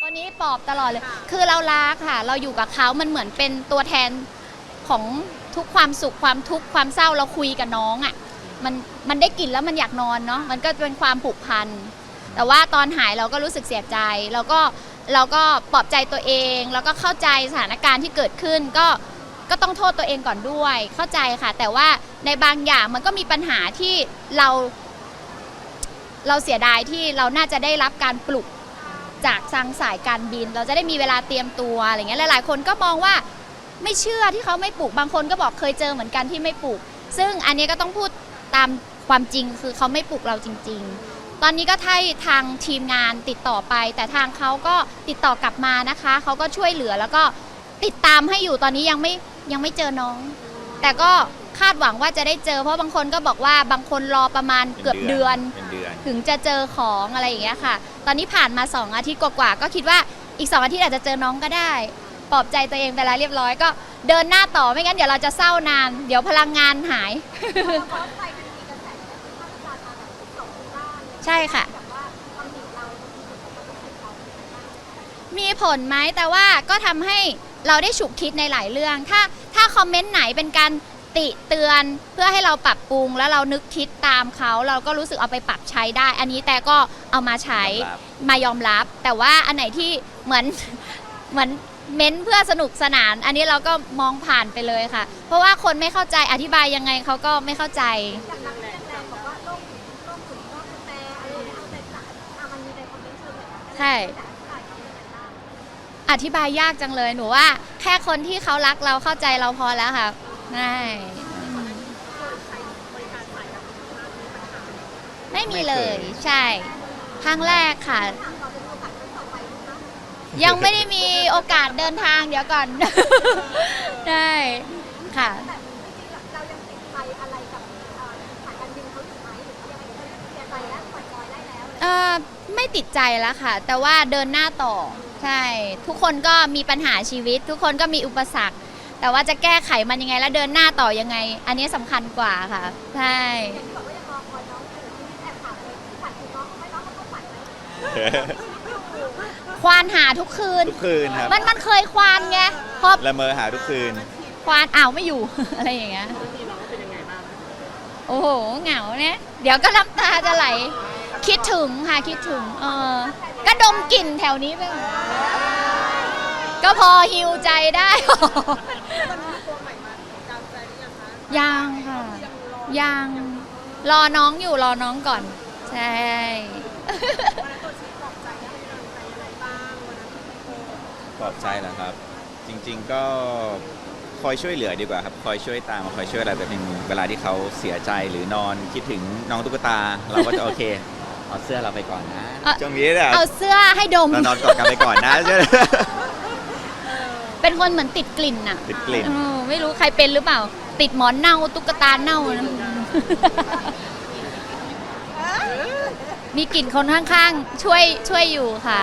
ตัวนี้ปอบตลอดเลย คือเรารักค่ะ เราอยู่กับเขามันเหมือนเป็นตัวแทนของทุกความสุขความทุกข์ความเศร้าเราคุยกับน้องอะ่ะ มันมันได้กลิ่นแล้วมันอยากนอนเนาะ มันก็เป็นความผูกพัน แต่ว่าตอนหายเราก็รู้สึกเสียใจแล้วก็เราก็ปลอบใจตัวเอง แล้วก็เข้าใจสถานการณ์ที่เกิดขึ้น ก็ก็ต้องโทษตัวเองก่อนด้วย เข้าใจค่ะ แต่ว่าในบางอย่างมันก็มีปัญหาที่เรา เราเสียดายที่เราน่าจะได้รับการปลุกจากทางสายการบิน เราจะได้มีเวลาเตรียมตัวอะไรเงี้ยหลายๆ คนก็มองว่าไม่เชื่อที่เขาไม่ปลูกบางคนก็บอกเคยเจอเหมือนกันที่ไม่ปลูก ซึ่งอันนี้ก็ต้องพูดตามความจริงคือเขาไม่ปลูกเราจริง ๆ ตอนนี้ก็ให้ทางทีมงานติดต่อไป แต่ทางเขาก็ติดต่อกลับมานะคะเขาก็ช่วยเหลือแล้วก็ติดตามให้อยู่ตอนนี้ยังไม่ยังไม่เจอน้อง แต่ก็ คาดหวังว่าจะได้เจอ เพราะบางคนก็บอกว่าบางคนรอประมาณเกือบเดือน เป็นเดือน ถึงจะเจอของอะไรอย่างเงี้ยค่ะ ตอนนี้ผ่านมา 2 อาทิตย์กว่าๆก็คิดว่าอีก 2 อาทิตย์อาจจะเจอน้องก็ได้ปลอบใจตัวเองไปแล้วเรียบร้อยก็เดินหน้าต่อไม่งั้นเดี๋ยวเราจะเศร้านาน เดี๋ยวพลังงานหาย ใช่ค่ะ มีผลไหมแต่ว่าก็ทำให้เราได้ฉุกคิดในหลายเรื่อง ถ้าถ้าคอมเมนต์ไหนเป็นการ ติเตือนเพื่อให้เราปรับปรุง แล้วเรานึกคิดตามเขา เราก็รู้สึกเอาไปปรับใช้ได้ อันนี้แต่ก็เอามาใช้ยอมรับ มายอมรับ แต่ว่าอันไหนที่เหมือน เหมือนเม้นเพื่อสนุกสนาน อันนี้เราก็มองผ่านไปเลยค่ะ เพราะว่าคนไม่เข้าใจอธิบายยังไงเขาก็ไม่เข้าใจ ใช่ อธิบายยากจังเลยหนูว่า แค่คนที่เขารักเราเข้าใจเราพอแล้วค่ะ ใช่ไม่มีเลย ใช่ ครั้งแรกค่ะ ยังไม่ได้มีโอกาสเดินทางเดี๋ยวก่อน ได้ค่ะ เอ่อไม่ติดใจแล้วค่ะ แต่ว่าเดินหน้าต่อ ใช่ ทุกคนก็มีปัญหาชีวิต ทุกคนก็มีอุปสรรค แต่ว่าจะแก้ไขมันยังไงแล้วเดินหน้าต่อยังไง อันนี้สำคัญกว่าค่ะใช่ควานหาทุกคืน ทุกคืนครับ มันมันเคยควานไงพอละเมอหาทุกคืน ควานอ้าวไม่อยู่ อะไรอย่างเงี้ยโอ้โหเหงาเนี่ยเดี๋ยวก็น้ำตาจะไหล คิดถึงค่ะคิดถึง เออก็ดมกลิ่นแถวนี้ไปก่อนก็พอฮิวใจได้ ยังค่ะ ยัง รอน้องอยู่รอน้องก่อน ใช่ ปลอบใจเหรอครับ จริง ๆ ก็คอยช่วยเหลือดีกว่าครับ คอยช่วยตามคอยช่วยอะไรแต่เป็นเวลาที่เขาเสียใจหรือนอนคิดถึงน้องตุ๊กตา เราก็จะโอเคเอาเสื้อเราไปก่อนนะเอ่อช่วงนี้เนี่ยเอาเสื้อให้ดม เรานอนกอดกันไปก่อนนะเป็นคนเหมือนติดกลิ่นอะติดกลิ่น เออไม่รู้ใครเป็นหรือเปล่า ติดหมอนเน่าตุ๊กตาเน่านะมีกลิ่นคนข้างๆ ช่วยช่วยอยู่ค่ะ